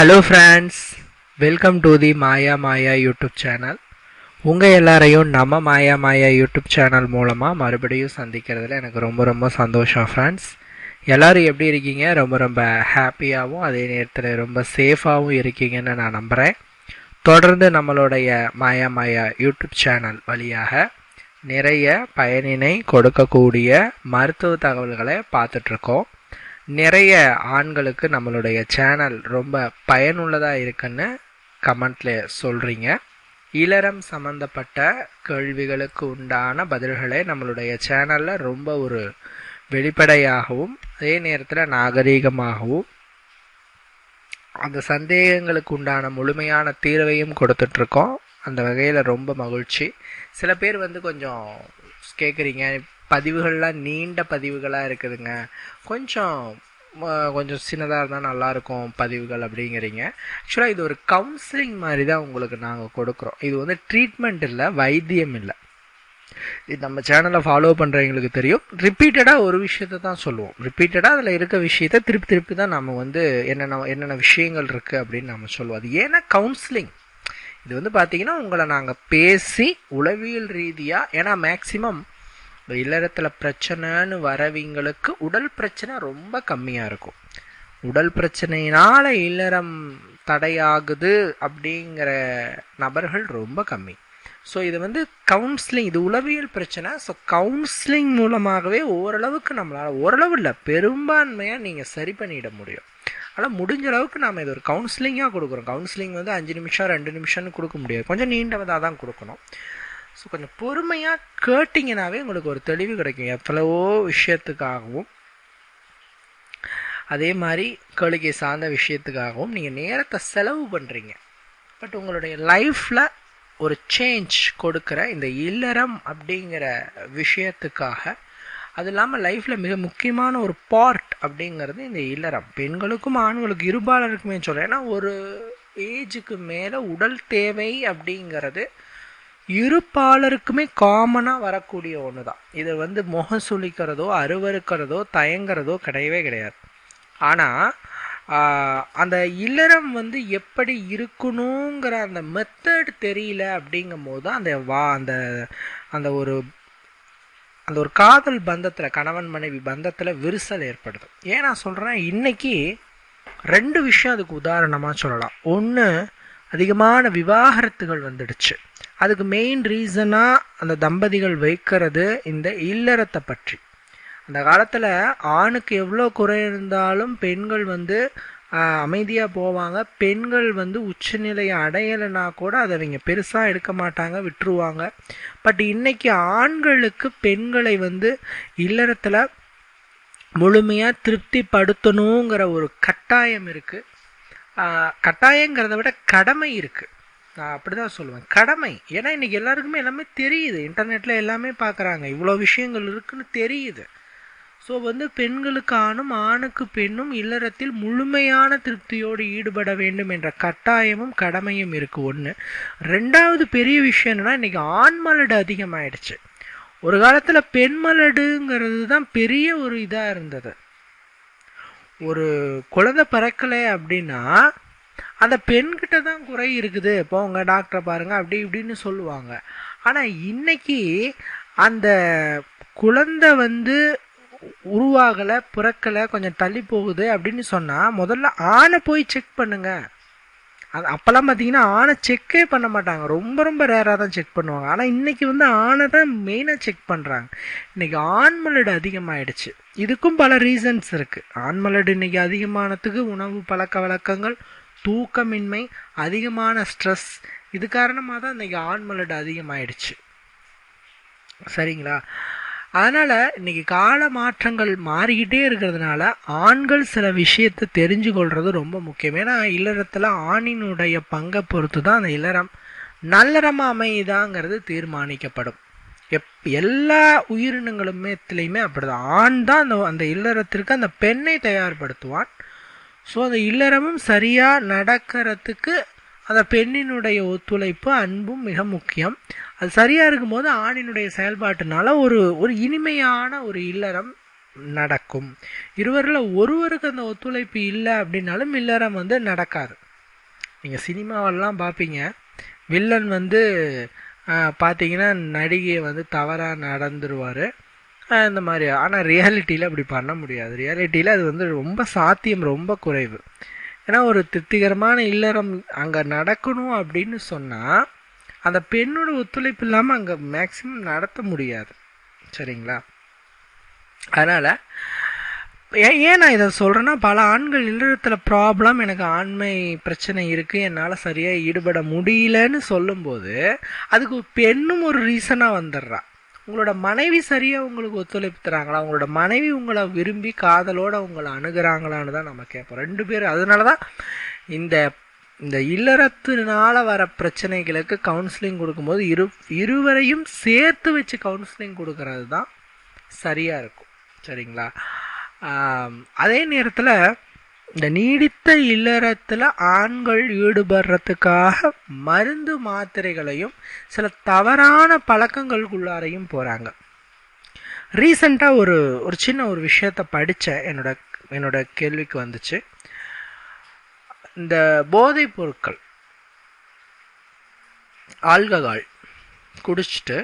Hello friends welcome to the Maya Maya YouTube channel உங்கள் எல்லாரையும் நம்ம மாயா மாயா யூடியூப் சேனல் மூலமாக மறுபடியும் சந்திக்கிறதுல எனக்கு ரொம்ப ரொம்ப சந்தோஷம் ஃப்ரெண்ட்ஸ் எல்லோரும் எப்படி இருக்கீங்க? ரொம்ப ரொம்ப ஹாப்பியாகவும் அதே நேரத்தில் ரொம்ப சேஃபாகவும் இருக்கீங்கன்னு நான் நம்புகிறேன் தொடர்ந்து நம்மளுடைய மாயா மாயா யூடியூப் சேனல் வழியாக நிறைய பயனினை கொடுக்கக்கூடிய மருத்துவ தகவல்களை பார்த்துட்ருக்கோம் நிறைய ஆண்களுக்கு நம்மளுடைய சேனல் ரொம்ப பயனுள்ளதாக இருக்குன்னு கமெண்ட்ல சொல்கிறீங்க இளரம் சம்மந்தப்பட்ட கேள்விகளுக்கு உண்டான பதில்களை நம்மளுடைய சேனலில் ரொம்ப ஒரு வெளிப்படையாகவும் அதே நேரத்தில் நாகரீகமாகவும் அந்த சந்தேகங்களுக்கு உண்டான முழுமையான தீர்வையும் கொடுத்துட்ருக்கோம். அந்த வகையில் ரொம்ப மகிழ்ச்சி. சில பேர் வந்து கொஞ்சம் கேட்குறீங்க பதிவுகள்லாம் நீண்ட பதிவுகளாக இருக்குதுங்க. கொஞ்சம் கொஞ்சம் சின்னதாக இருந்தால் நல்லாயிருக்கும் பதிவுகள் அப்படிங்கிறீங்க. ஆக்சுவலாக இது ஒரு கவுன்சிலிங் மாதிரி தான் உங்களுக்கு நாங்கள் கொடுக்குறோம். இது வந்து ட்ரீட்மெண்ட் இல்லை வைத்தியம் இல்லை. இது நம்ம சேனலை ஃபாலோ பண்ணுறவங்களுக்கு தெரியும். ரிப்பீட்டடாக ஒரு விஷயத்தை தான் சொல்லுவோம். ரிப்பீட்டடாக அதில் இருக்க விஷயத்த திருப்பி திருப்பி தான் நம்ம வந்து என்னென்ன என்னென்ன விஷயங்கள் இருக்குது அப்படின்னு நம்ம சொல்லுவோம். அது ஏன்னா கவுன்சிலிங் இது வந்து பார்த்தீங்கன்னா உங்களை நாங்கள் பேசி உளவியல் ரீதியாக ஏன்னா மேக்சிமம் இல்லறத்தில் பிரச்சனைன்னு வரவங்களுக்கு உடல் பிரச்சனை ரொம்ப கம்மியாக இருக்கும். உடல் பிரச்சனையினால் இல்லறம் தடையாகுது அப்படிங்கிற நபர்கள் ரொம்ப கம்மி. ஸோ இது வந்து கவுன்சிலிங் இது உளவியல் பிரச்சனை. ஸோ கவுன்சிலிங் மூலமாகவே ஓரளவுக்கு நம்மளால் ஓரளவு இல்லை பெரும்பான்மையாக நீங்கள் சரி பண்ணிட முடியும். ஆனால் முடிஞ்ச அளவுக்கு நாம் இது ஒரு கவுன்சிலிங்காக கொடுக்குறோம். கவுன்சிலிங் வந்து அஞ்சு நிமிஷம் ரெண்டு நிமிஷம்னு கொடுக்க முடியாது. கொஞ்சம் நீண்டதாக தான் கொடுக்கணும். ஸோ கொஞ்சம் பொறுமையாக கேட்டிங்கனாவே உங்களுக்கு ஒரு தெளிவு கிடைக்கும். எவ்வளவோ விஷயத்துக்காகவும் அதே மாதிரி கேளிக்கை சார்ந்த விஷயத்துக்காகவும் நீங்கள் நேரத்தை செலவு பண்ணுறீங்க பட் உங்களுடைய லைஃப்பில் ஒரு சேஞ்ச் கொடுக்குற இந்த இல்லறம் அப்படிங்கிற விஷயத்துக்காக அது இல்லாமல் லைஃப்பில் மிக முக்கியமான ஒரு பார்ட் அப்படிங்கிறது இந்த இல்லறம். பெண்களுக்கும் ஆண்களுக்கும் இருபாலருக்குமே சொல்கிறேன் ஏன்னா ஒரு ஏஜுக்கு மேலே உடல் தேவை அப்படிங்கிறது இருப்பாளருக்குமே காமனாக வரக்கூடிய ஒன்று தான் இது வந்து முகம் சுழிக்கிறதோ அருவறுக்கிறதோ தயங்கிறதோ கிடையவே கிடையாது. ஆனால் அந்த இல்லறம் வந்து எப்படி இருக்கணுங்கிற அந்த மெத்தட் தெரியல அப்படிங்கும் போது அந்த வா அந்த அந்த ஒரு அந்த ஒரு காதல் பந்தத்தில் கணவன் மனைவி பந்தத்தில் விரிசல் ஏற்படுது. ஏன் நான் சொல்கிறேன் இன்னைக்கு ரெண்டு விஷயம் அதுக்கு உதாரணமாக சொல்லலாம். ஒன்று அதிகமான விவாகரத்துகள் வந்துடுச்சு. அதுக்கு மெயின் ரீசனாக அந்த தம்பதிகள் வைக்கிறது இந்த இல்லறத்தை பற்றி. அந்த காலத்தில் ஆணுக்கு எவ்வளோ குறை இருந்தாலும் பெண்கள் வந்து அமைதியாக போவாங்க. பெண்கள் வந்து உச்சநிலையை அடையலைன்னா கூட அதை அவங்க பெருசாக எடுக்க மாட்டாங்க விட்டுருவாங்க. பட் இன்னைக்கு ஆண்களுக்கு பெண்களை வந்து இல்லறத்தில் முழுமையாக திருப்திப்படுத்தணுங்கிற ஒரு கட்டாயம் இருக்குது கட்டாயங்கிறத விட கடமை இருக்குது நான் அப்படி தான் சொல்லுவேன். கடமை. ஏன்னா இன்றைக்கி எல்லாருக்குமே எல்லாமே தெரியுது. இன்டர்நெட்டில் எல்லாமே பார்க்குறாங்க இவ்வளோ விஷயங்கள் இருக்குன்னு தெரியுது. ஸோ வந்து பெண்களுக்கு ஆணும் ஆணுக்கு பெண்ணும் இல்லறத்தில் முழுமையான திருப்தியோடு ஈடுபட வேண்டும் என்ற கட்டாயமும் கடமையும் இருக்குது ஒன்று ரெண்டாவது பெரிய விஷயம் என்னென்னா இன்றைக்கி ஆண் மலடு அதிகமாயிடுச்சு. ஒரு காலத்தில் பெண் மலடுங்கிறது தான் பெரிய ஒரு இதாக இருந்தது. ஒரு குழந்தை பிறக்கலை அப்படின்னா அந்த பெண்கிட்ட தான் குறை இருக்குது. போங்க டாக்டரை பாருங்க அப்படி இப்படின்னு சொல்லுவாங்க. ஆனால் இன்னைக்கு அந்த குழந்தை வந்து உருவாகலை பிறக்கலை கொஞ்சம் தள்ளி போகுது அப்படின்னு சொன்னால் முதல்ல ஆணை போய் செக் பண்ணுங்க. அது அப்போல்லாம் பார்த்தீங்கன்னா ஆணை செக்கே பண்ண மாட்டாங்க. ரொம்ப ரொம்ப ரேராக தான் செக் பண்ணுவாங்க. ஆனால் இன்றைக்கி வந்து ஆணை தான் மெயினாக செக் பண்ணுறாங்க இன்றைக்கி ஆண்மலடு அதிகமாகிடுச்சு இதுக்கும் பல ரீசன்ஸ் இருக்குது ஆண்மலடு இன்றைக்கி அதிகமானதுக்கு உணவு பழக்க வழக்கங்கள் தூக்கமின்மை அதிகமான ஸ்ட்ரெஸ் இது காரணமாக தான் இன்றைக்கி ஆண் மலடு அதிகமாகிடுச்சு சரிங்களா? அதனால் இன்னைக்கு கால மாற்றங்கள் மாறிக்கிட்டே இருக்கிறதுனால ஆண்கள் சில விஷயத்தை தெரிஞ்சு கொள்வது ரொம்ப முக்கியம். ஏன்னா இல்லறத்தில் ஆணினுடைய பங்கை பொறுத்து தான் அந்த இல்லறம் நல்லறமாக அமையுதாங்கிறது தீர்மானிக்கப்படும். எப் எல்லா உயிரினங்களுமேத்துலேயுமே அப்படிதான். ஆண் தான் அந்த அந்த இல்லறத்திற்கு அந்த பெண்ணை தயார்படுத்துவான். ஸோ அந்த இல்லறமும் சரியாக நடக்கிறதுக்கு அந்த பெண்ணினுடைய ஒத்துழைப்பு அன்பும் மிக முக்கியம். அது சரியாக இருக்கும்போது ஆணினுடைய செயல்பாட்டுனால ஒரு ஒரு இனிமையான ஒரு இல்லறம் நடக்கும். இருவரில் ஒருவருக்கு அந்த ஒத்துழைப்பு இல்லை அப்படின்னாலும் இல்லறம் வந்து நடக்காது. நீங்கள் சினிமாவெல்லாம் பார்ப்பீங்க வில்லன் வந்து பார்த்தீங்கன்னா நடிகையை வந்து தவறாக நடந்துருவார். இந்த மாதிரி ஆனால் ரியாலிட்டியில் அப்படி பண்ண முடியாது. ரியாலிட்டியில் அது வந்து ரொம்ப சாத்தியம் ரொம்ப குறைவு. ஏன்னா ஒரு திருப்திகரமான இல்லறம் அங்கே நடக்கணும் அப்படின்னு சொன்னால் அந்த பெண்ணோட ஒத்துழைப்பு இல்லாமல் அங்கே மேக்ஸிமம் நடத்த முடியாது. சரிங்களா? அதனால் ஏன் ஏன் நான் இதை சொல்கிறேன்னா பல ஆண்கள் இல்லறத்தில் ப்ராப்ளம் எனக்கு ஆண்மை பிரச்சனை இருக்குது என்னால் சரியாக ஈடுபட முடியலன்னு சொல்லும்போது அதுக்கு பெண்ணும் ஒரு ரீசனாக வந்துடுறா. உங்களோட மனைவி சரியாக உங்களுக்கு ஒத்துழைப்பு தராங்களா? உங்களோட மனைவி உங்களை விரும்பி காதலோடு உங்களை அணுகிறாங்களான்னு தான் நம்ம கேட்போம். ரெண்டு பேரும் அதனால தான் இந்த இந்த இல்லறத்தினால வர பிரச்சனைகளுக்கு கவுன்சிலிங் கொடுக்கும்போது இரு இருவரையும் சேர்த்து வச்சு கவுன்சிலிங் கொடுக்கறது தான் சரியாக இருக்கும். சரிங்களா? அதே நேரத்தில் இந்த நீடித்த இல்லறத்தில் ஆண்கள் ஈடுபடுறதுக்காக மருந்து மாத்திரைகளையும் சில தவறான பழக்கங்களுக்குள்ளாரையும் போகிறாங்க ரீசண்டாக ஒரு ஒரு சின்ன ஒரு விஷயத்தை படித்தேன் என்னோட என்னோட கேள்விக்கு வந்துச்சு. இந்த போதைப் பொருட்கள் ஆல்கஹால் குடிச்சிட்டு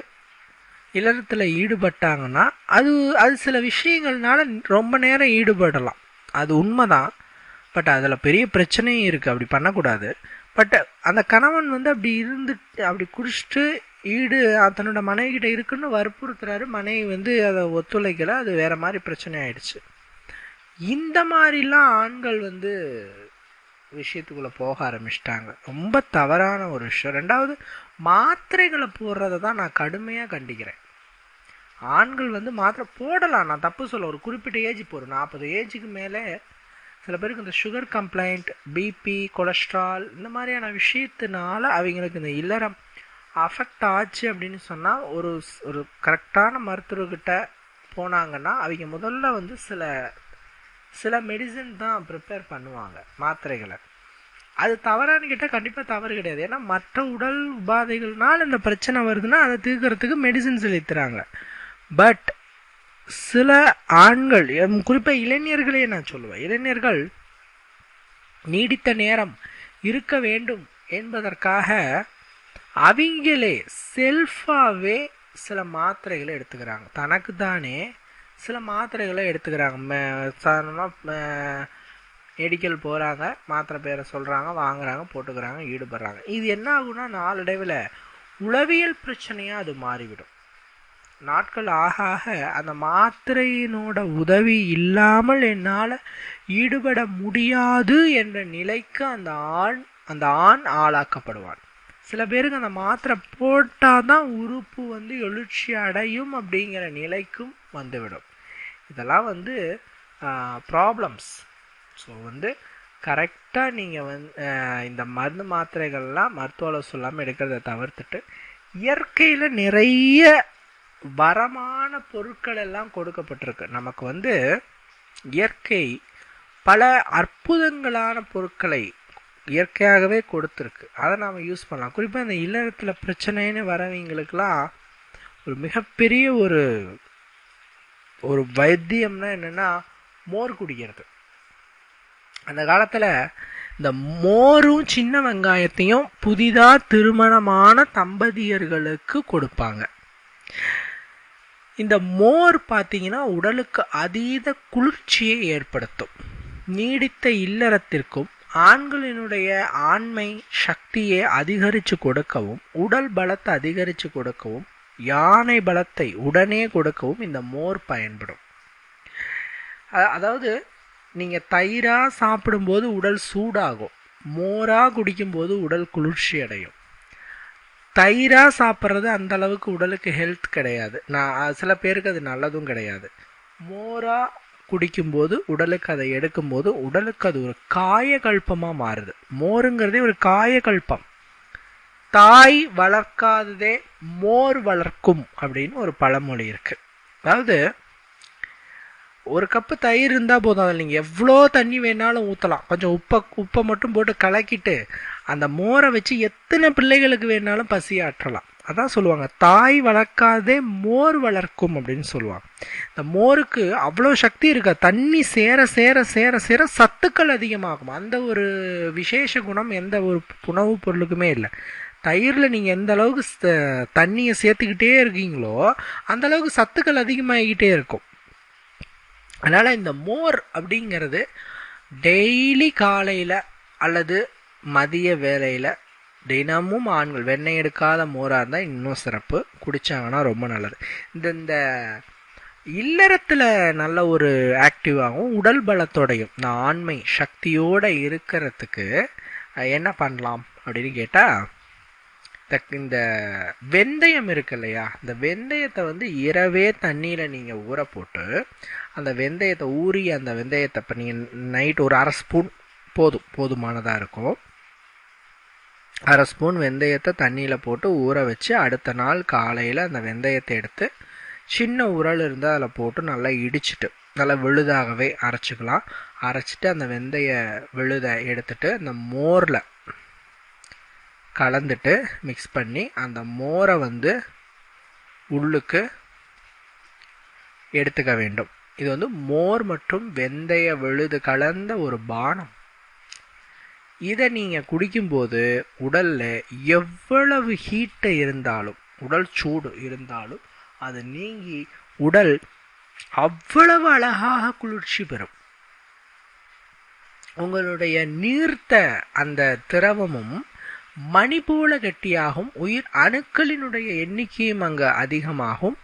இல்லறத்தில் ஈடுபட்டாங்கன்னா அது அது சில விஷயங்கள்னால ரொம்ப நேரம் ஈடுபடலாம். அது உண்மைதான். பட் அதில் பெரிய பிரச்சனையும் இருக்குது அப்படி பண்ணக்கூடாது. பட் அந்த கணவன் வந்து அப்படி இருந்து அப்படி குடிச்சிட்டு ஈடு தன்னோட மனைவி கிட்ட இருக்குன்னு வற்புறுத்துறாரு. மனைவி வந்து அதை ஒத்துழைக்கல. அது வேற மாதிரி பிரச்சனை ஆயிடுச்சு. இந்த மாதிரிலாம் ஆண்கள் வந்து விஷயத்துக்குள்ளே போக ஆரம்பிச்சிட்டாங்க. ரொம்ப தவறான ஒரு விஷயம். ரெண்டாவது மாத்திரைகளை போடுறதை தான் நான் கடுமையாக கண்டிக்கிறேன். ஆண்கள் வந்து மாத்திரை போடலாம். நான் தப்பு சொல்ல ஒரு குறிப்பிட்ட ஏஜ் இப்போ நாற்பது ஏஜுக்கு மேலே சில பேருக்கு இந்த சுகர் கம்ப்ளைண்ட் பிபி கொலஸ்ட்ரால் இந்த மாதிரியான விஷயத்தினால அவங்களுக்கு இந்த இல்லறம் அஃபெக்ட் ஆச்சு அப்படின்னு சொன்னால் ஒரு ஒரு கரெக்டான மருத்துவர்கிட்ட போனாங்கன்னா அவங்க முதல்ல வந்து சில சில மெடிசன் தான் ப்ரிப்பேர் பண்ணுவாங்க மாத்திரைகளை. அது தவறான்னு கேட்டால் கண்டிப்பாக தவறு கிடையாது. ஏன்னா மற்ற உடல் உபாதைகள்னால் இந்த பிரச்சனை வருதுன்னா அதை தீர்க்கறதுக்கு மெடிசின் செலுத்துறாங்க பட் சில ஆண்கள் குறிப்பாக இளைஞர்களே நான் சொல்லுவேன். இளைஞர்கள் நீடித்த நேரம் இருக்க வேண்டும் என்பதற்காக அவங்களே செல்ஃபாகவே சில மாத்திரைகளை எடுத்துக்கிறாங்க. தனக்கு தானே சில மாத்திரைகளை எடுத்துக்கிறாங்க. சாதாரணமாக மெடிக்கல் போகிறாங்க மாத்திரை பேரை சொல்கிறாங்க வாங்குறாங்க போட்டுக்கிறாங்க ஈடுபடுறாங்க. இது என்ன ஆகும்னா நாளடைவில் உளவியல் பிரச்சனையாக அது மாறிவிடும். நாட்கள் ஆக ஆக அந்த மாத்திரையினோட உதவி இல்லாமல் என்னால் ஈடுபட முடியாது என்ற நிலைக்கு அந்த ஆண் அந்த ஆண் ஆளாக்கப்படுவான் சில பேருக்கு அந்த மாத்திரை போட்டால் தான் உறுப்பு வந்து எழுச்சி அடையும் அப்படிங்கிற நிலைக்கும் வந்துவிடும். இதெல்லாம் வந்து ப்ராப்ளம்ஸ் ஸோ வந்து கரெக்டாக நீங்கள் வந்து இந்த மருந்து மாத்திரைகள்லாம் மருத்துவ சொல்லாமல் எடுக்கிறத தவிர்த்துட்டு இயற்கையில் நிறைய வரமான பொருட்கள் எல்லாம் கொடுக்கப்பட்டிருக்கு. நமக்கு வந்து இயற்கை பல அற்புதங்களான பொருட்களை இயற்கையாகவே கொடுத்துருக்கு. அதை நாம் யூஸ் பண்ணலாம். குறிப்பாக இந்த இல்லறத்தில் பிரச்சனைன்னு வரவங்களுக்கெல்லாம் ஒரு மிகப்பெரிய ஒரு ஒரு வைத்தியம்னா என்னென்னா மோர் குடிக்கிறது. அந்த காலத்தில் இந்த மோரும் சின்ன வெங்காயத்தையும் புதிதாக திருமணமான தம்பதியர்களுக்கு கொடுப்பாங்க. இந்த மோர் பார்த்தீங்கன்னா உடலுக்கு அதீத குளிர்ச்சியை ஏற்படுத்தும். நீடித்த இல்லறத்திற்கும் ஆண்களினுடைய ஆண்மை சக்தியை அதிகரித்து கொடுக்கவும் உடல் பலத்தை அதிகரித்து கொடுக்கவும் யானை பலத்தை உடனே கொடுக்கவும் இந்த மோர் பயன்படும். அதாவது நீங்கள் தயிராக சாப்பிடும்போது உடல் சூடாகும். மோராக குடிக்கும்போது உடல் குளிர்ச்சி அடையும் தயிராக சாப்பிட்றது அந்த அளவுக்கு உடலுக்கு ஹெல்த் கிடையாது. நான் சில பேருக்கு அது நல்லதும் கிடையாது. மோராக குடிக்கும்போது உடலுக்கு அதை எடுக்கும்போது உடலுக்கு அது ஒரு காயகல்பமாக மாறுது. மோருங்கிறதே ஒரு காயகல்பம். தாய் வளர்க்காததே மோர் வளர்க்கும் அப்படின்னு ஒரு பழமொழி இருக்கு. அதாவது ஒரு கப்பு தயிர் இருந்தால் போதும் அதில் நீங்கள் எவ்வளோ தண்ணி வேணாலும் ஊற்றலாம் கொஞ்சம் உப்பை உப்பை மட்டும் போட்டு கலக்கிட்டு அந்த மோரை வச்சு எத்தனை பிள்ளைகளுக்கு வேணாலும் பசியாற்றலாம். அதான் சொல்லுவாங்க தாய் வளர்க்காதே மோர் வளர்க்கும் அப்படின்னு சொல்லுவாங்க. இந்த மோருக்கு அவ்வளோ சக்தி இருக்கா? தண்ணி சேர சேர சேர சேர சத்துக்கள் அதிகமாகும். அந்த ஒரு விசேஷ குணம் எந்த ஒரு உணவுப் பொருளுக்குமே இல்லை. தயிரில் நீங்கள் எந்த அளவுக்கு தண்ணியை சேர்த்துக்கிட்டே இருக்கீங்களோ அந்த அளவுக்கு சத்துக்கள் அதிகமாகிக்கிட்டே இருக்கும். அதனால் இந்த மோர் அப்படிங்கிறது டெய்லி காலையில் அல்லது மதிய வேலையில் தினமும் ஆண்கள் வெண்ணெய் எடுக்காத மோராக இருந்தால் இன்னும் சிறப்பு. குடித்தாங்கன்னா ரொம்ப நல்லது. இந்த இந்த இல்லறத்தில் நல்ல ஒரு ஆக்டிவாகவும் உடல் பலத்தோடையும் இந்த ஆண்மை சக்தியோடு இருக்கிறதுக்கு என்ன பண்ணலாம் அப்படின்னு கேட்டால் இந்த வெந்தயம் இருக்கு இல்லையா? இந்த வெந்தயத்தை வந்து இரவே தண்ணியில் நீங்கள் ஊற போட்டு அந்த வெந்தயத்தை ஊறி அந்த வெந்தயத்தை இப்போ நீங்கள் நைட் ஒரு அரை ஸ்பூன் போதும் போதுமானதாக இருக்கும். அரை ஸ்பூன் வெந்தயத்தை தண்ணியில் போட்டு ஊற வச்சு அடுத்த நாள் காலையில் அந்த வெந்தயத்தை எடுத்து சின்ன உரல் இருந்தால் அதில் போட்டு நல்லா இடிச்சிட்டு நல்லா விழுதாகவே அரைச்சிக்கலாம். அரைச்சிட்டு அந்த வெந்தய விழுதை எடுத்துட்டு அந்த மோரில் கலந்துட்டு மிக்ஸ் பண்ணி அந்த மோரை வந்து உள்ளுக்கு எடுத்துக்க வேண்டும். இது வந்து மோர் மற்றும் வெந்தய விழுது கலந்த ஒரு பானம். இதை நீங்கள் குடிக்கும்போது உடலில் எவ்வளவு ஹீட்டு இருந்தாலும் உடல் சூடு இருந்தாலும் அது நீங்கி உடல் அவ்வளவு அழகாக குளிர்ச்சி பெறும். உங்களுடைய நீர்த்த அந்த திரவமும் மணி போல கட்டியாகும். உயிர் அணுக்களினுடைய எண்ணிக்கையும் அங்கே அதிகமாகும்.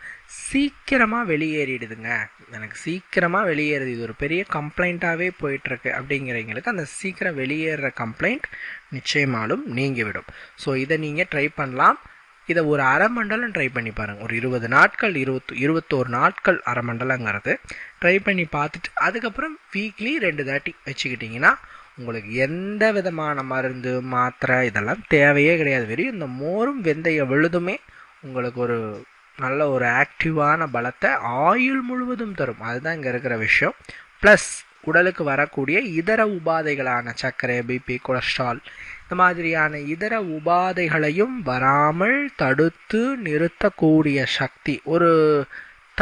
சீக்கிரமாக வெளியேறிடுதுங்க. எனக்கு சீக்கிரமாக வெளியேறுது. இது ஒரு பெரிய கம்ப்ளைண்ட்டாகவே போயிட்டுருக்கு அப்படிங்கிறவங்களுக்கு அந்த சீக்கிரம் வெளியேறுற கம்ப்ளைண்ட் நிச்சயமாலும் நீங்கிவிடும். ஸோ இதை நீங்கள் ட்ரை பண்ணலாம். இதை ஒரு அரை மண்டலம் ட்ரை பண்ணி பாருங்கள் ஒரு இருபது நாட்கள் இருபத்து இருபத்தோரு நாட்கள் அரை மண்டலங்கிறது. ட்ரை பண்ணி பார்த்துட்டு அதுக்கப்புறம் வீக்லி ரெண்டு தாட்டி வச்சுக்கிட்டிங்கன்னா உங்களுக்கு எந்த விதமான மருந்து மாத்திரை இதெல்லாம் தேவையே கிடையாது. வெறும் இந்த மோரும் வெந்தய விழுதுமே உங்களுக்கு ஒரு நல்ல ஒரு ஆக்டிவான பலத்தை ஆயுள் முழுவதும் தரும். அதுதான் இங்கே இருக்கிற விஷயம். ப்ளஸ் உடலுக்கு வரக்கூடிய இதர உபாதைகளான சர்க்கரை பிபி கொலஸ்ட்ரால் இந்த மாதிரியான இதர உபாதைகளையும் வராமல் தடுத்து நிறுத்தக்கூடிய சக்தி ஒரு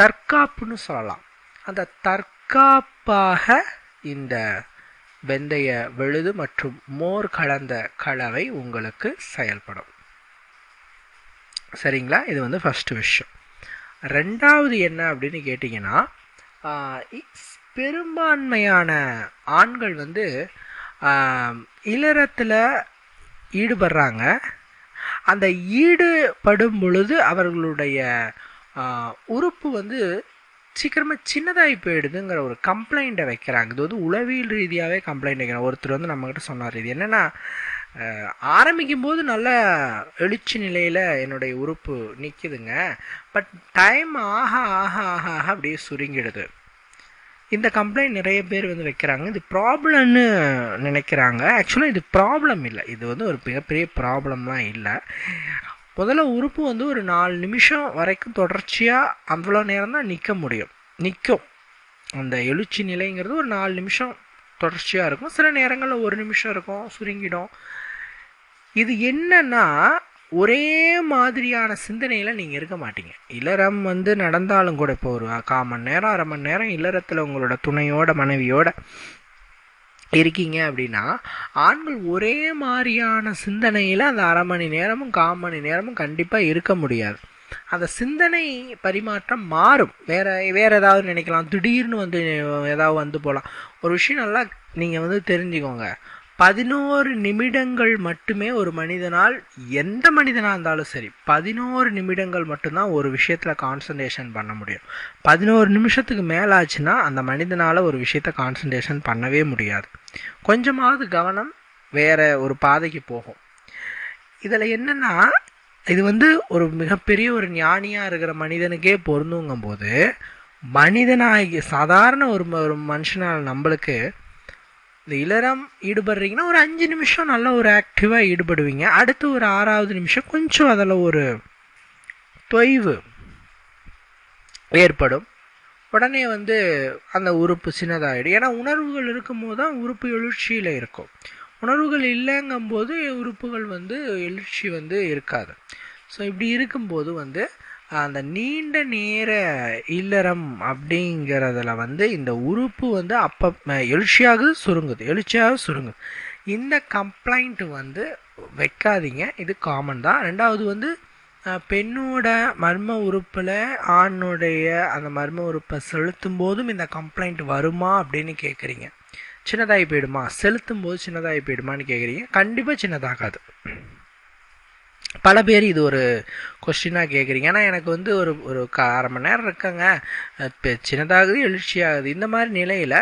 தற்காப்புன்னு சொல்லலாம். அந்த தற்காப்பாக இந்த வெந்தய விழுது மற்றும் மோர் கலந்த கலவை உங்களுக்கு செயல்படும். சரிங்களா? இது வந்து ஃபஸ்ட்டு விஷயம். ரெண்டாவது என்ன அப்படின்னு கேட்டிங்கன்னா பெரும்பான்மையான ஆண்கள் வந்து ஆஹ் ஈடுபடுறாங்க. அந்த ஈடுபடும் பொழுது அவர்களுடைய உறுப்பு வந்து சீக்கிரமாக சின்னதாகி போயிடுதுங்கிற ஒரு கம்ப்ளைண்ட்டை வைக்கிறாங்க. இது வந்து உளவியல் ரீதியாகவே கம்ப்ளைண்ட் வைக்கிறாங்க. ஒருத்தர் வந்து நம்மக்கிட்ட சொன்னார். இது என்னென்னா ஆரம்பிக்கும் போது நல்ல எழுச்சி நிலையில் என்னுடைய உறுப்பு நிற்கிதுங்க பட் டைம் ஆக ஆக ஆக ஆக அப்படியே சுருங்கிடுது. இந்த கம்ப்ளைண்ட் நிறைய பேர் வந்து வைக்கிறாங்க. இது ப்ராப்ளம்னு நினைக்கிறாங்க. ஆக்சுவலாக இது ப்ராப்ளம் இல்லை. இது வந்து ஒரு மிகப்பெரிய ப்ராப்ளம்லாம் இல்லை. முதல்ல உறுப்பு வந்து ஒரு நாலு நிமிஷம் வரைக்கும் தொடர்ச்சியாக அவ்வளோ நேரம் தான் நிற்க முடியும். நிற்கும் அந்த எழுச்சி நிலைங்கிறது ஒரு நாலு நிமிஷம் தொடர்ச்சியாக இருக்கும். சில நேரங்களில் ஒரு நிமிஷம் இருக்கும் சுருங்கிடும். இது என்னன்னா ஒரே மாதிரியான சிந்தனையில் நீங்கள் இருக்க மாட்டீங்க. இல்லறம் வந்து நடந்தாலும் கூட இப்போ ஒரு கால் மணி நேரம் அரை மணி நேரம் இல்லறத்தில் உங்களோட துணையோட மனைவியோட இருக்கீங்க அப்படின்னா ஆண்கள் ஒரே மாதிரியான சிந்தனையில் அந்த அரை மணி நேரமும் கால் மணி நேரமும் கண்டிப்பாக இருக்க முடியாது. அந்த சிந்தனை பரிமாற்றம் மாறும். வேற வேற ஏதாவது நினைக்கலாம். திடீர்னு வந்து ஏதாவது வந்து போகலாம் ஒரு விஷயம் நல்லா நீங்கள் வந்து தெரிஞ்சுக்கோங்க. பதினோரு நிமிடங்கள் மட்டுமே ஒரு மனிதனால் எந்த மனிதனாக இருந்தாலும் சரி பதினோரு நிமிடங்கள் மட்டும்தான் ஒரு விஷயத்தில் கான்சன்ட்ரேஷன் பண்ண முடியும். பதினோரு நிமிஷத்துக்கு மேலே ஆச்சுன்னா அந்த மனிதனால் ஒரு விஷயத்த கான்சன்ட்ரேஷன் பண்ணவே முடியாது. கொஞ்சமாவது கவனம் வேற ஒரு பாதைக்கு போகும். இதில் என்னென்னா இது வந்து ஒரு மிகப்பெரிய ஒரு ஞானியாக இருக்கிற மனிதனுக்கே பொருந்துங்கும் போது மனிதனாகி சாதாரண ஒரு மனுஷனால் நம்மளுக்கு இந்த இளரம் ஈடுபடுறீங்கன்னா ஒரு அஞ்சு நிமிஷம் நல்ல ஒரு ஆக்டிவாக ஈடுபடுவீங்க. அடுத்து ஒரு ஆறாவது நிமிஷம் கொஞ்சம் அதில் ஒரு தொய்வு ஏற்படும். உடனே வந்து அந்த உறுப்பு சின்னதாகிடும் ஏன்னா உணர்வுகள் இருக்கும்போது தான் உறுப்பு எழுச்சியில் இருக்கும். உணர்வுகள் இல்லைங்கும்போது உறுப்புகள் வந்து எழுச்சி வந்து இருக்காது. ஸோ இப்படி இருக்கும்போது வந்து அந்த நீண்ட நேர இல்லறம் அப்படிங்கிறதுல வந்து இந்த உறுப்பு வந்து அப்போ எழுச்சியாக சுருங்குது எழுச்சியாக சுருங்குது. இந்த கம்ப்ளைண்ட் வந்து வைக்காதீங்க இது காமன் தான். ரெண்டாவது வந்து பெண்ணோட மர்ம உறுப்பில் ஆணுடைய அந்த மர்ம உறுப்பை செலுத்தும் போதும் இந்த கம்ப்ளைண்ட் வருமா அப்படின்னு கேட்குறீங்க சின்னதாகி போயிடுமா? செலுத்தும் போது சின்னதாகி போயிடுமான்னு கேட்குறீங்க கண்டிப்பாக சின்னதாகாது. பல பேர் இது ஒரு கொஸ்டினாக கேட்குறீங்க ஏன்னா எனக்கு வந்து ஒரு ஒரு அரை மணி நேரம் இருக்காங்க. இப்போ சின்னதாகுது எழுச்சியாகுது. இந்த மாதிரி நிலையில்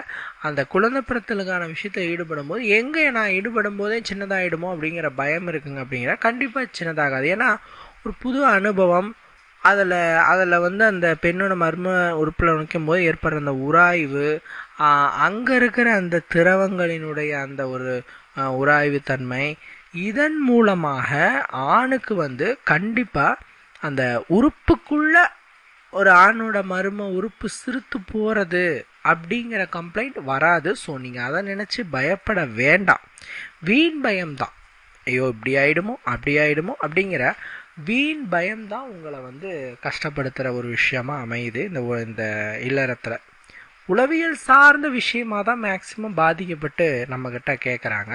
அந்த குழந்தை பிறத்தலுக்கான விஷயத்தை ஈடுபடும் போது எங்கே நான் ஈடுபடும் போதே சின்னதாகிடுமோ அப்படிங்கிற பயம் இருக்குங்க அப்படிங்கிற கண்டிப்பாக சின்னதாகாது. ஏன்னா ஒரு புது அனுபவம். அதில் அதில் வந்து அந்த பெண்ணோட மர்ம உறுப்பில் நுழைக்கும் போது ஏற்படுற அந்த உராய்வு அங்கே இருக்கிற அந்த திரவங்களினுடைய அந்த ஒரு உராய்வு தன்மை இதன் மூலமாக ஆணுக்கு வந்து கண்டிப்பாக அந்த உறுப்புக்குள்ள ஒரு ஆணோட மரும உறுப்பு சிரித்து போகிறது அப்படிங்கிற கம்ப்ளைண்ட் வராது. ஸோ நீங்கள் அதை நினச்சி பயப்பட வேண்டாம். வீண் பயம்தான். ஐயோ இப்படி ஆகிடுமோ அப்படி ஆகிடுமோ அப்படிங்கிற வீண் பயம்தான் உங்களை வந்து கஷ்டப்படுத்துகிற ஒரு விஷயமா அமையுது. இந்த இந்த இல்லறத்தில். உளவியல் சார்ந்த விஷயமாக தான் மேக்சிமம் பாதிக்கப்பட்டு நம்மக்கிட்ட கேட்குறாங்க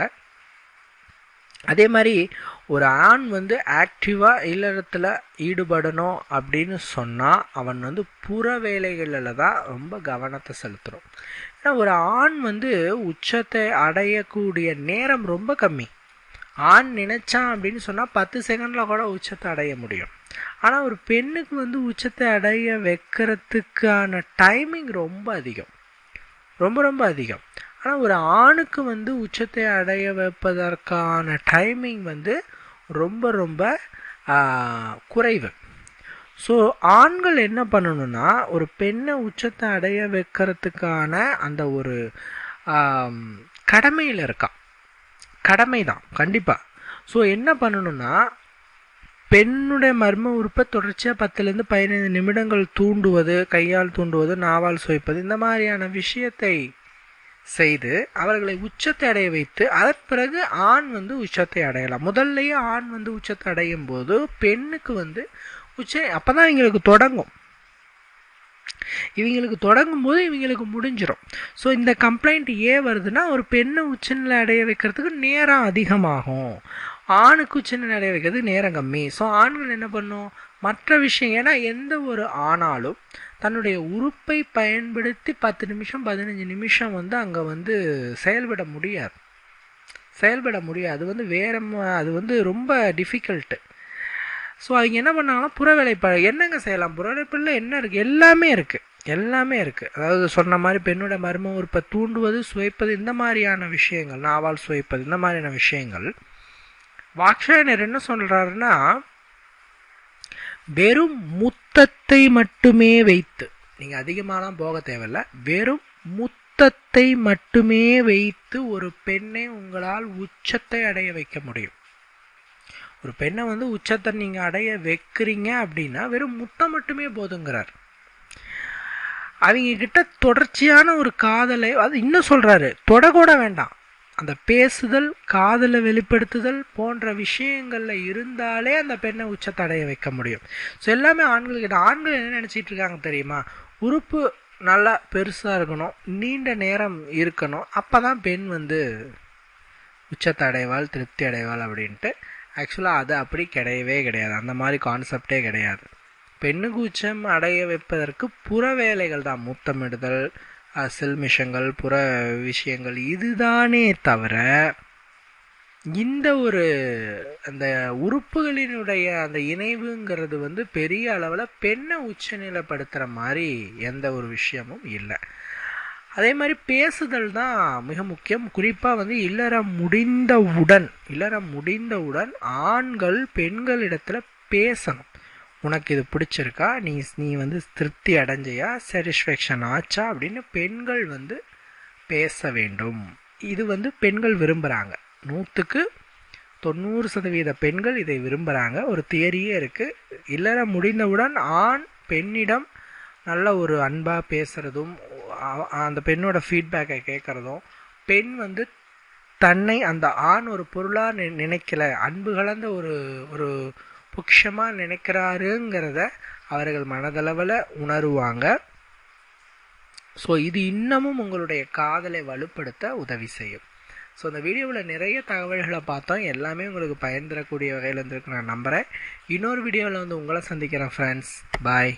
அதே மாதிரி ஒரு ஆண் வந்து ஆக்டிவாக இல்லறத்தில் ஈடுபடணும் அப்படின்னு சொன்னால் அவன் வந்து புற வேலைகளில் தான் ரொம்ப கவனத்தை செலுத்துகிறோம் ஏன்னா ஒரு ஆண் வந்து உச்சத்தை அடையக்கூடிய நேரம் ரொம்ப கம்மி. ஆண் நினைச்சான் அப்படின்னு சொன்னால் பத்து செகண்டில் கூட உச்சத்தை அடைய முடியும். ஆனால் ஒரு பெண்ணுக்கு வந்து உச்சத்தை அடைய வைக்கிறதுக்கான டைமிங் ரொம்ப அதிகம். ரொம்ப ரொம்ப அதிகம். ஆனால் ஒரு ஆணுக்கு வந்து உச்சத்தை அடைய வைப்பதற்கான டைமிங் வந்து ரொம்ப ரொம்ப குறைவு. ஸோ ஆண்கள் என்ன பண்ணணும்னா ஒரு பெண்ணை உச்சத்தை அடைய வைக்கிறதுக்கான அந்த ஒரு கடமையில் இருக்கான் கடமை தான் கண்டிப்பாக ஸோ என்ன பண்ணணும்னா பெண்ணுடைய மர்ம உறுப்பை தொடர்ச்சியாக பத்துலேருந்து பதினைந்து நிமிடங்கள் தூண்டுவது கையால் தூண்டுவது நாவால் சுவைப்பது இந்த மாதிரியான விஷயத்தை செய்து அவர்களை உச்சத்தை அடைய வைத்து அதன் பிறகு ஆண் வந்து உச்சத்தை அடையலாம். முதல்லையே ஆண் வந்து உச்சத்தை அடையும் போது பெண்ணுக்கு வந்து உச்ச அப்போ தான் இவங்களுக்கு தொடங்கும். இவங்களுக்கு தொடங்கும் போது இவங்களுக்கு முடிஞ்சிடும் ஸோ இந்த கம்ப்ளைண்ட் ஏன் வருதுன்னா ஒரு பெண்ணை உச்சநிலை அடைய வைக்கிறதுக்கு நேரம் அதிகமாகும். ஆணுக்கு உச்சநிலை அடைய வைக்கிறதுக்கு நேரம் கம்மி. ஸோ ஆண்கள் என்ன பண்ணும்? மற்ற விஷயம் ஏன்னா எந்த ஒரு ஆணாலும் தன்னுடைய உறுப்பை பயன்படுத்தி பத்து நிமிஷம் பதினஞ்சு நிமிஷம் வந்து அங்கே வந்து செயல்பட முடியாது. செயல்பட முடியாது. அது வந்து வேற அது வந்து ரொம்ப டிஃபிகல்ட்டு ஸோ அவங்க என்ன பண்ணாங்கன்னா புறவேலைப்ப என்னங்க செய்யலாம்? புறவேலைப்பில் என்ன இருக்குது எல்லாமே இருக்குது எல்லாமே இருக்குது அதாவது சொன்ன மாதிரி பெண்ணோட மர்ம உறுப்பை தூண்டுவது சுவைப்பது இந்த மாதிரியான விஷயங்கள் நாவால் சுவைப்பது இந்த மாதிரியான விஷயங்கள். வாக்ஷாயனர் என்ன சொல்கிறாருன்னா வெறும் முத்தத்தை மட்டுமே வைத்து நீங்கள் அதிகமாகலாம் போக தேவையில்ல வெறும் முத்தத்தை மட்டுமே வைத்து ஒரு பெண்ணை உங்களால் உச்சத்தை அடைய வைக்க முடியும். ஒரு பெண்ணை வந்து உச்சத்தை நீங்கள் அடைய வைக்கிறீங்க அப்படின்னா வெறும் முத்தம் மட்டுமே போதுங்கிறார். அவங்க கிட்ட தொடர்ச்சியான ஒரு காதலை அது இன்னும் சொல்கிறாரு தொடக்கூட வேண்டாம். அந்த பேசுதல் காதலை வெளிப்படுத்துதல் போன்ற விஷயங்களில் இருந்தாலே அந்த பெண்ணை உச்சத்தடைய வைக்க முடியும். ஸோ எல்லாமே ஆண்கள் கிட்ட ஆண்கள் என்ன நினச்சிட்டு இருக்காங்க தெரியுமா? உறுப்பு நல்லா பெருசாக இருக்கணும் நீண்ட நேரம் இருக்கணும் அப்போ தான் பெண் வந்து உச்சத்தை அடைவாள் திருப்தி அடைவாள் அப்படின்ட்டு. ஆக்சுவலாக அது அப்படி கிடையவே கிடையாது. அந்த மாதிரி கான்செப்டே கிடையாது. பெண்ணுக்கு உச்சம் அடைய வைப்பதற்கு புற வேலைகள் தான் முத்தமிடுதல் செல்மிஷங்கள் புற விஷயங்கள் இதுதானே தவிர இந்த ஒரு அந்த உறுப்புகளினுடைய அந்த இணைவுங்கிறது வந்து பெரிய அளவில் பெண்ணை உச்சநிலைப்படுத்துகிற மாதிரி எந்த ஒரு விஷயமும் இல்லை. அதே மாதிரி பேசுதல் தான் மிக முக்கியம். குறிப்பாக வந்து இல்லற முடிந்தவுடன் இல்லற முடிந்தவுடன் ஆண்கள் பெண்களிடத்தில் பேசணும். உனக்கு இது பிடிச்சிருக்கா? நீ நீ வந்து திருப்தி அடைஞ்சியா? சாட்டிஸ்ஃபேக்ஷன் ஆச்சா? அப்படின்னு பெண்கள் வந்து பேச வேண்டும். இது வந்து பெண்கள் விரும்புகிறாங்க நூற்றுக்கு தொண்ணூறு சதவீத பெண்கள் இதை விரும்புகிறாங்க ஒரு தியரியே இருக்குது இல்லற முடிந்தவுடன் ஆண் பெண்ணிடம் நல்ல ஒரு அன்பாக பேசுகிறதும் அந்த பெண்ணோட ஃபீட்பேக்கை கேட்குறதும் பெண் வந்து தன்னை அந்த ஆண் ஒரு பொருளாக நினைக்கல. அன்பு கலந்த ஒரு ஒரு பொக்கிஷமாக நினைக்கிறாருங்கிறத அவர்கள் மனதளவில் உணருவாங்க. ஸோ இது இன்னமும் உங்களுடைய காதலை வலுப்படுத்த உதவி செய்யும். ஸோ இந்த வீடியோவில் நிறைய தகவல்களை பார்த்தோம். எல்லாமே உங்களுக்கு பயன் தரக்கூடிய வகையில் இருந்திருக்கு நான் நம்புகிறேன் இன்னொரு வீடியோவில் வந்து உங்களை சந்திக்கிறேன் ஃப்ரெண்ட்ஸ் பாய்